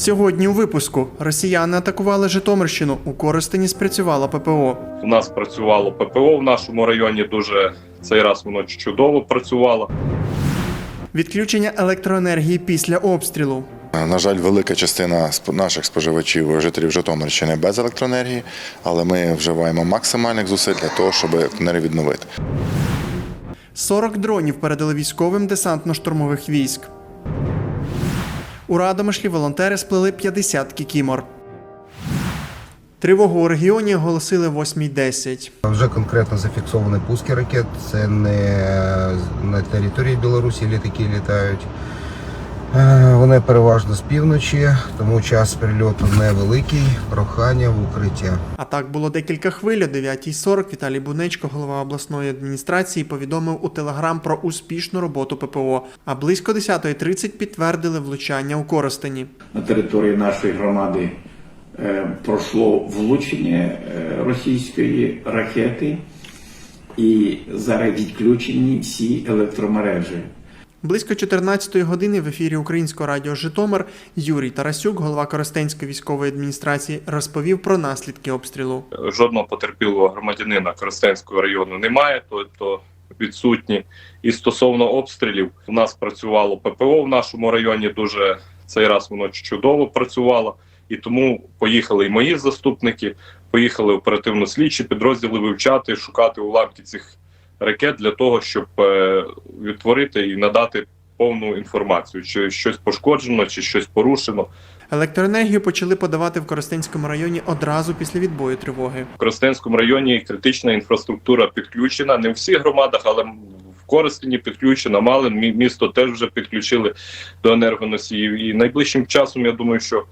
Сьогодні у випуску росіяни атакували Житомирщину. У Коростені спрацювала ППО. У нас працювало ППО в нашому районі. Дуже цей раз воно чудово працювало. Відключення електроенергії після обстрілу. На жаль, велика частина наших споживачів, жителів Житомирщини без електроенергії, але ми вживаємо максимальних зусиль для того, щоб електроенергію відновити. 40 дронів передали військовим десантно-штурмових військ. У Радомишлі волонтери сплели 50 кікімор. Тривогу у регіоні оголосили 8.10. Вже конкретно зафіксовані пуски ракет. Це не на території Білорусі літаки літають. Е, Вони переважно з півночі, тому час прильоту невеликий. Прохання в укриття. А так було декілька хвиль. О 9.40 Віталій Бунечко, голова обласної адміністрації, повідомив у Телеграм про успішну роботу ППО. А близько 10.30 підтвердили влучання у Коростені. на території нашої громади е, пройшло влучення е, російської ракети, і зараз відключені всі електромережі. Близько 14-ї години в ефірі Українського радіо Житомир Юрій Тарасюк, голова Коростенської військової адміністрації, розповів про наслідки обстрілу. Жодного потерпілого громадянина Коростенського району немає, тобто відсутні. І стосовно обстрілів, у нас працювало ППО в нашому районі. Дуже цей раз воно чудово працювало. І тому поїхали і мої заступники, поїхали оперативно-слідчі підрозділи вивчати, шукати уламки цих ракет для того, щоб е, відтворити і надати повну інформацію, чи щось пошкоджено, чи щось порушено. Електроенергію почали подавати в Коростенському районі одразу після відбою тривоги. В Коростенському районі критична інфраструктура підключена. Не в всіх громадах, але в Коростені підключена. Малин місто теж вже підключили до енергоносіїв. І найближчим часом я думаю, що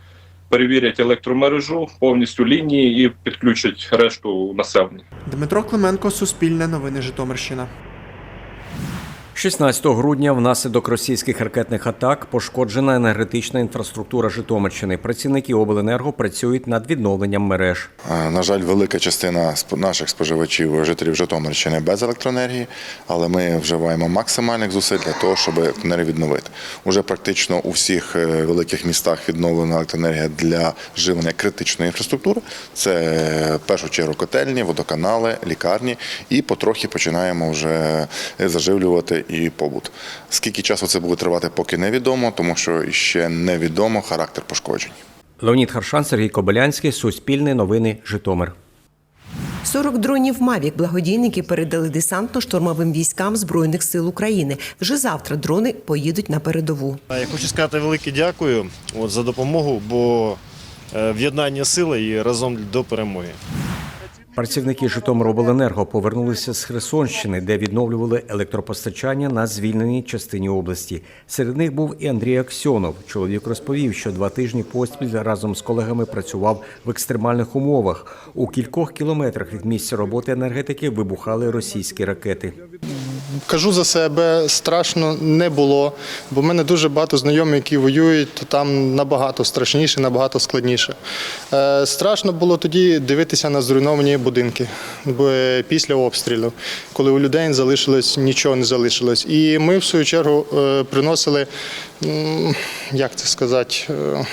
перевірять електромережу повністю лінії і підключать решту населення. Дмитро Клименко, Суспільне новини Житомирщина. 16 грудня внаслідок російських ракетних атак пошкоджена енергетична інфраструктура Житомирщини. Працівники обленерго працюють над відновленням мереж. Е, На жаль, велика частина наших споживачів, жителів Житомирщини без електроенергії, але ми вживаємо максимальних зусиль для того, щоб електроенергію відновити. Уже практично у всіх е, великих містах відновлена електроенергія для живлення критичної інфраструктури. Це е, в першу чергу котельні, водоканали, лікарні, і потрохи починаємо вже заживлювати і побут. Скільки часу це буде тривати, поки невідомо, тому що ще невідомо характер пошкоджень. Леонід Харшан, Сергій Кобилянський, Суспільне новини, Житомир. 40 дронів Мавік благодійники передали десантно-штурмовим військам Збройних сил України. Вже завтра дрони поїдуть на передову. Я хочу сказати велике дякую от, за допомогу, бо е, в'єднання сили і разом до перемоги. Працівники Житомиробленерго повернулися з Херсонщини, де відновлювали електропостачання на звільненій частині області. Серед них був і Андрій Аксьонов. Чоловік розповів, що два тижні поспіль разом з колегами працював в екстремальних умовах. У кількох кілометрах від місця роботи енергетики вибухали російські ракети. Кажу за себе, страшно не було, бо в мене дуже багато знайомих, які воюють, то там набагато страшніше, набагато складніше. Е, страшно було тоді дивитися на зруйновані будинки бо після обстрілу, коли у людей залишилось нічого не залишилось. І ми, в свою чергу, е, приносили, як це сказати, е,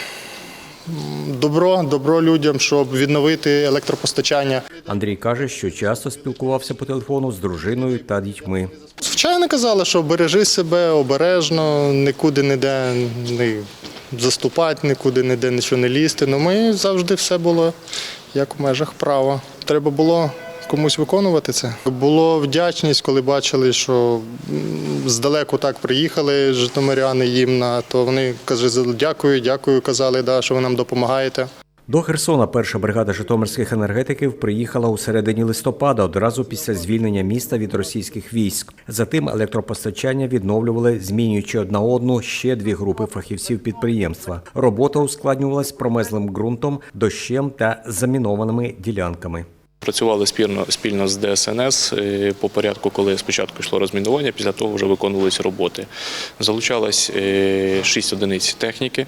добро, добро людям, щоб відновити електропостачання. Андрій каже, що часто спілкувався по телефону з дружиною та дітьми. Звичайно казали, що бережи себе обережно, нікуди ніде не заступати, нікуди ніде нічого не лізти. Ну ми завжди все було як в межах права. Треба було комусь виконувати це. Було вдячність, коли бачили, що здалеку так приїхали житомиряни їм на то вони каже, дякую, дякую, казали, да, що ви нам допомагаєте. До Херсона перша бригада житомирських енергетиків приїхала у середині листопада, одразу після звільнення міста від російських військ. Затим електропостачання відновлювали, змінюючи одна одну ще дві групи фахівців підприємства. Робота ускладнювалась промезлим ґрунтом, дощем та замінованими ділянками. Працювали спільно спільно з ДСНС е, по порядку, коли спочатку йшло розмінування, після того вже виконувалися роботи. Залучалось е, шість одиниць техніки.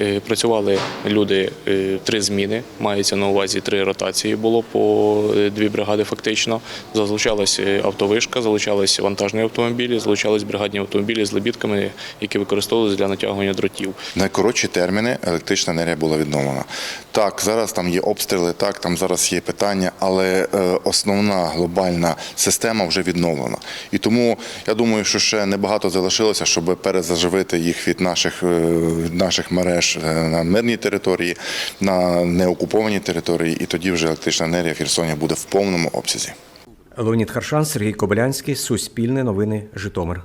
Е, Працювали люди е, три зміни. Мається на увазі три ротації було по е, дві бригади. Фактично залучалась е, автовишка, залучались вантажні автомобілі, залучались бригадні автомобілі з лебідками, які використовувалися для натягування дротів. Найкоротші терміни електрична енергія була відновлена. Так, зараз там є обстріли, так, там зараз є питання, але е, основна глобальна система вже відновлена. І тому я думаю, що ще небагато залишилося, щоб перезаживити їх від наших, е, від наших мереж е, на мирній території, на неокупованій території, і тоді вже електрична енергія в Херсоні буде в повному обсязі. Леонід Харшан, Сергій Кобилянський, Суспільне новини, Житомир.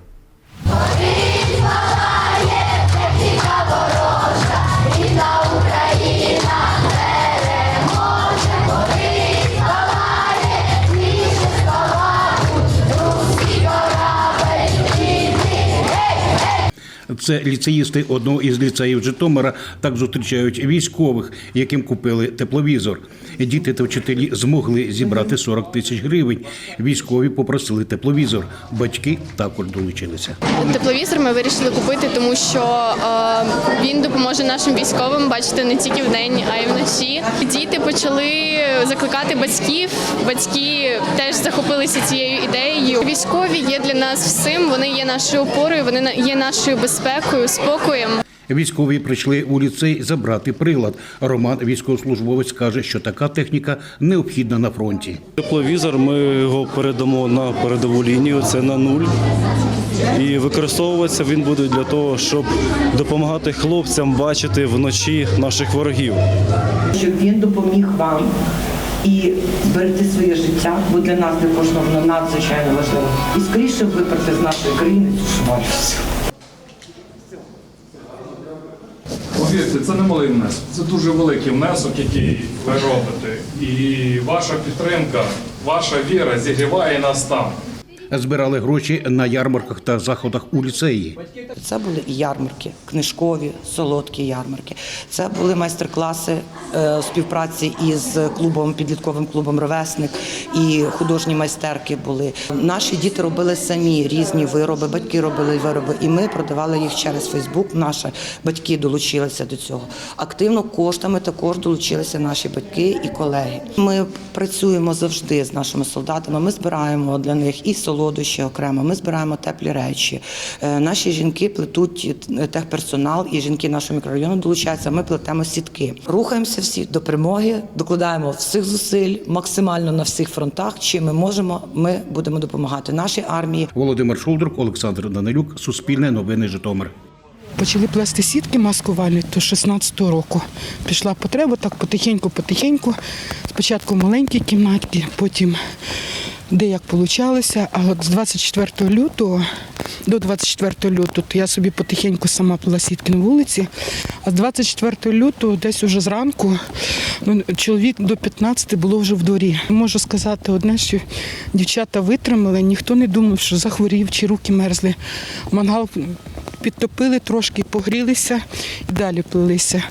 Це ліцеїсти одного із ліцеїв Житомира так зустрічають військових, яким купили тепловізор. Діти та вчителі змогли зібрати 40 тисяч гривень. Військові попросили тепловізор. Батьки також долучилися. Тепловізор ми вирішили купити, тому що е, він допоможе нашим військовим бачити не тільки вдень, а й вночі. Діти почали закликати батьків. Батьки теж захопилися цією ідеєю. Військові є для нас всім. Вони є нашою опорою, вони є нашою безпекою, спокоєм. Військові прийшли у ліцей забрати прилад. Роман, військовослужбовець, каже, що така техніка необхідна на фронті. Тепловізор ми його передамо на передову лінію, це на нуль. І використовуватися він буде для того, щоб допомагати хлопцям бачити вночі наших ворогів. щоб він допоміг вам і зберегти своє життя, бо для нас, для кожного надзвичайно важливо. І скоріше виперти з нашої країни цю швалю. Повірте, це не малий внесок. Це дуже великий внесок, який ви робите. І ваша підтримка, ваша віра зігріває нас там. Збирали гроші на ярмарках та заходах у ліцеї. Це були і ярмарки, книжкові, солодкі ярмарки. Це були майстер-класи е, співпраці із клубом, підлітковим клубом Ровесник і художні майстерки були. Наші діти робили самі різні вироби, батьки робили вироби, і ми продавали їх через Фейсбук. Наші батьки долучилися до цього. Активно коштами також долучилися наші батьки і колеги. Ми працюємо завжди з нашими солдатами. Ми збираємо для них і солодощі окремо. Ми збираємо теплі речі. Е, Наші жінки плетуть е, техперсонал, і жінки нашого мікрорайону долучаються. Ми плетемо сітки. Рухаємося всі до перемоги, докладаємо всіх зусиль максимально на всіх фронтах. Чим ми можемо, ми будемо допомагати нашій армії. Володимир Шулдрук, Олександр Данилюк, Суспільне новини Житомир. Почали плести сітки маскувальні то 16-го року. Пішла потреба так потихеньку-потихеньку. Спочатку в маленькій кімнатці, потім де як получалося. А от з 24 лютого до 24 лютого то я собі потихеньку сама була сітки на вулиці. А з 24 лютого, десь уже зранку, ну, чоловік до 15 було вже в дворі. Можу сказати одне, що дівчата витримали, ніхто не думав, що захворів чи руки мерзли. Мангал підтопили трошки, погрілися і далі плелися.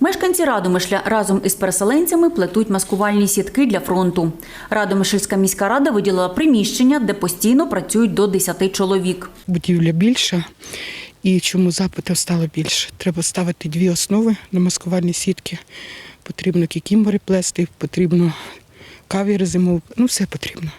Мешканці Радомишля разом із переселенцями плетуть маскувальні сітки для фронту. Радомишльська міська рада виділила приміщення, де постійно працюють до 10 чоловік. Будівля більша. І чому запитів стало більше? Треба ставити дві основи на маскувальні сітки. Потрібно кікімбори плести, потрібно кавіри зимові, ну все потрібно.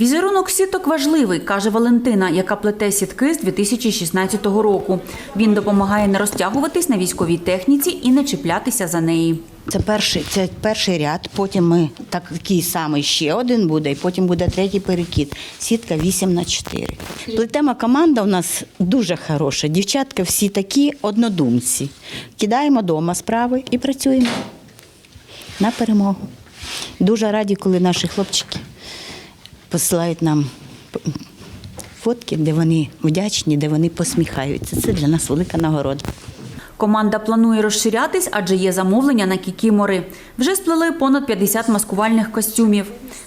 Візерунок сіток важливий, каже Валентина, яка плете сітки з 2016 року. Він допомагає не розтягуватись на військовій техніці і не чіплятися за неї. Це перший, це перший ряд, потім ми такий самий ще один буде, і потім буде третій перекид. Сітка 8 на 4. Плетема команда у нас дуже хороша. Дівчатка всі такі однодумці. Кидаємо вдома справи і працюємо на перемогу. Дуже раді, коли наші хлопчики посилають нам фотки, де вони вдячні, де вони посміхаються. Це для нас велика нагорода. Команда планує розширятись, адже є замовлення на кікімори. Вже сплели понад 50 маскувальних костюмів.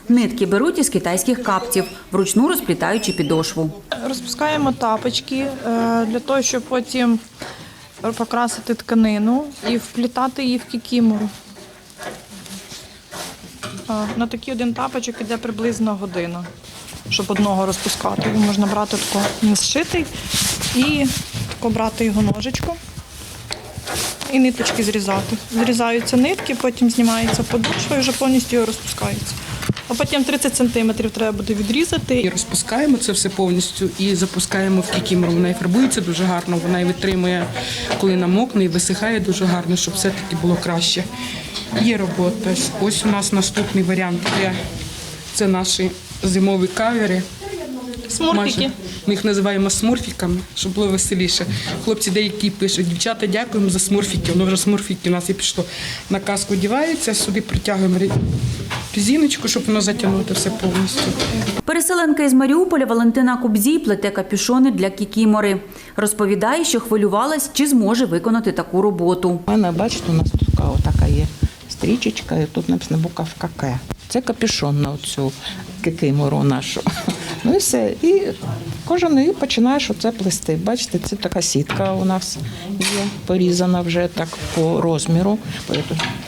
Нитки беруть із китайських каптів, вручну розплітаючи підошву. Розпускаємо тапочки е, для того, щоб потім покрасити тканину і вплітати її в кікімору. Е, На такий один тапочок іде приблизно година, щоб одного розпускати. Його можна брати тако не зшитий і тако брати його ножичком і ниточки зрізати. Зрізаються нитки, потім знімається подошва і вже повністю його розпускається. А потім 30 сантиметрів треба буде відрізати. І розпускаємо це все повністю і запускаємо в кікімору. Вона і фарбується дуже гарно, вона і витримує, коли намокне, і висихає дуже гарно, щоб все-таки було краще. Є робота. Ось у нас наступний варіант. Є. Це наші зимові кавери. Смурфіки. Ми їх називаємо смурфіками, щоб було веселіше. Хлопці деякі пишуть, дівчата, дякуємо за смурфіки. Воно вже смурфіки у нас і пішло. На каску одягається, сюди притягуємо резиночку, щоб воно затягнути все повністю. Переселенка із Маріуполя Валентина Кубзій плете капюшони для кікімори. Розповідає, що хвилювалась, чи зможе виконати таку роботу. У мене, бачите, у нас тут така, така є стрічечка, і тут написано буковка К. Це капюшон на оцю кикимору нашу. Ну і все. І кожен і починаєш оце плести. Бачите, це така сітка у нас є, порізана вже так по розміру.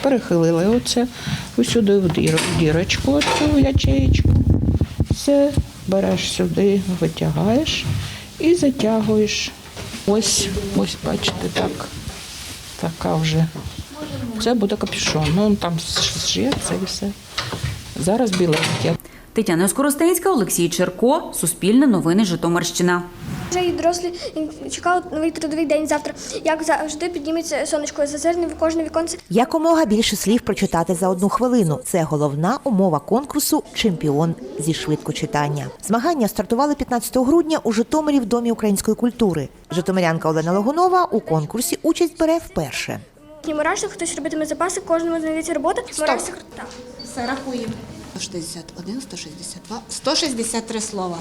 Перехилили оце усюди в дірочку, оцю ячеєчку. Все, береш сюди, витягаєш і затягуєш. Ось, ось бачите, так. Така вже. Це буде капюшон. Ну там зшиється і все. Зараз біленьке. Тетяна Скоростенська, Олексій Черко, Суспільне новини Житомирщина. Вже і дорослі чекали новий трудовий день завтра. Як завжди підніметься сонечко зазирне в кожне віконце. Якомога більше слів прочитати за одну хвилину. Це головна умова конкурсу Чемпіон зі швидкочитання. Змагання стартували 15 грудня у Житомирі в Домі української культури. Житомирянка Олена Логунова у конкурсі участь бере вперше. Мурашник, хтось робитиме запаси, кожному знайдеться робота. Мурашник, так. Все, рахуємо. 161, 162, 163 слова.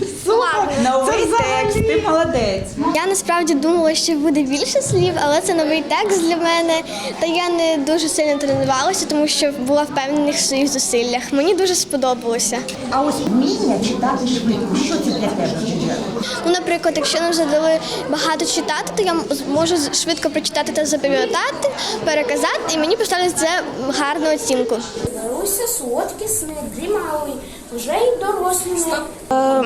Новий текст, ти молодець. Я насправді думала, що буде більше слів, але це новий текст для мене. Та я не дуже сильно тренувалася, тому що була впевнених в своїх зусиллях. Мені дуже сподобалося. А ось вміння читати швидко. Що це для тебе? Ну, наприклад, якщо нам задали багато читати, то я можу швидко прочитати та запам'ятати, переказати, і мені поставлять це гарну оцінку. Маруся солодкі сни, дрімали, вже й дорослі.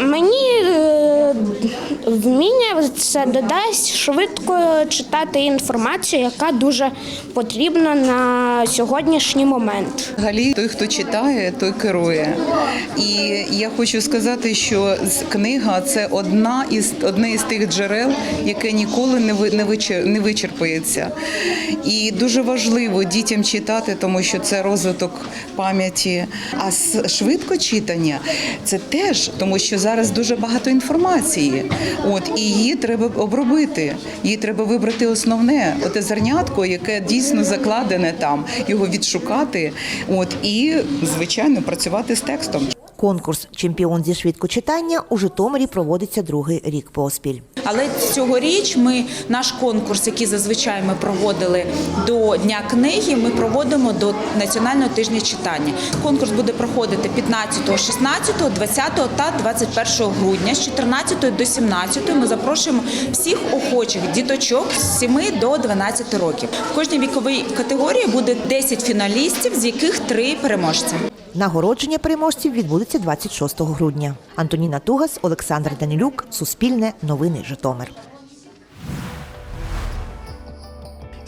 Мені е, вміння це додасть швидко читати інформацію, яка дуже потрібна на сьогоднішній момент. Взагалі, той, хто читає, той керує. І я хочу сказати, що книга це одна із одне із тих джерел, яке ніколи не ви- не вичер- не вичерпується. І дуже важливо дітям читати, тому що це розвиток пам'яті. А швидко читання це теж, тому що зараз дуже багато інформації. От і її треба обробити. Її треба вибрати основне, оте зернятко, яке дійсно закладене там, його відшукати. От і звичайно працювати з текстом. Конкурс Чемпіон зі швидкочитання у Житомирі проводиться другий рік поспіль. Але цьогоріч ми наш конкурс, який зазвичай ми проводили до Дня книги, ми проводимо до Національного тижня читання. Конкурс буде проходити 15, 16, 20 та 21 грудня з 14 до 17. Ми запрошуємо всіх охочих діточок з 7 до 12 років. В кожній віковій категорії буде 10 фіналістів, з яких 3 переможці. Нагородження переможців відбудеться 26 грудня. Антоніна Тугас, Олександр Данилюк, Суспільне, Новини Житомир.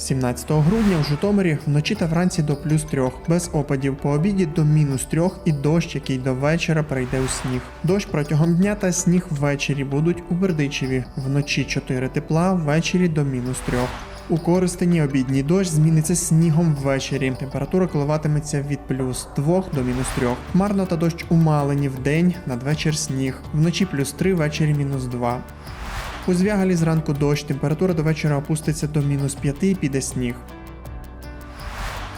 17 грудня в Житомирі вночі та вранці до плюс трьох, без опадів по обіді до мінус трьох і дощ, який до вечора перейде у сніг. Дощ протягом дня та сніг ввечері будуть у Бердичеві. Вночі 4 тепла, ввечері до мінус трьох. У Коростені обідній дощ зміниться снігом ввечері. Температура коливатиметься від плюс 2 до мінус 3. Хмарно та дощ у Малині в надвечір сніг. Вночі плюс 3, ввечері мінус 2. У звягалі зранку дощ, температура до вечора опуститься до мінус 5 і піде сніг.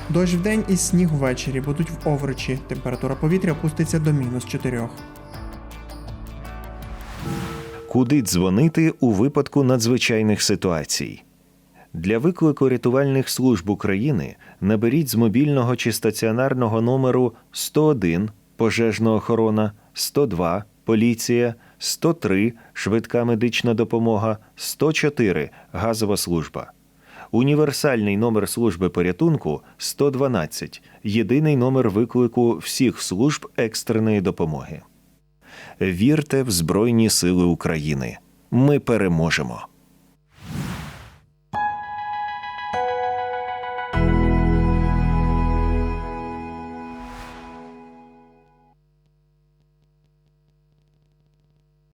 Дощ вдень і сніг ввечері будуть в Овручі. Температура повітря опуститься до мінус 4. Куди дзвонити у випадку надзвичайних ситуацій? Для виклику рятувальних служб України наберіть з мобільного чи стаціонарного номеру 101 пожежна охорона, 102 поліція, 103 швидка медична допомога, 104 газова служба. Універсальний номер служби порятунку 112 єдиний номер виклику всіх служб екстреної допомоги. Вірте в Збройні Сили України. Ми переможемо!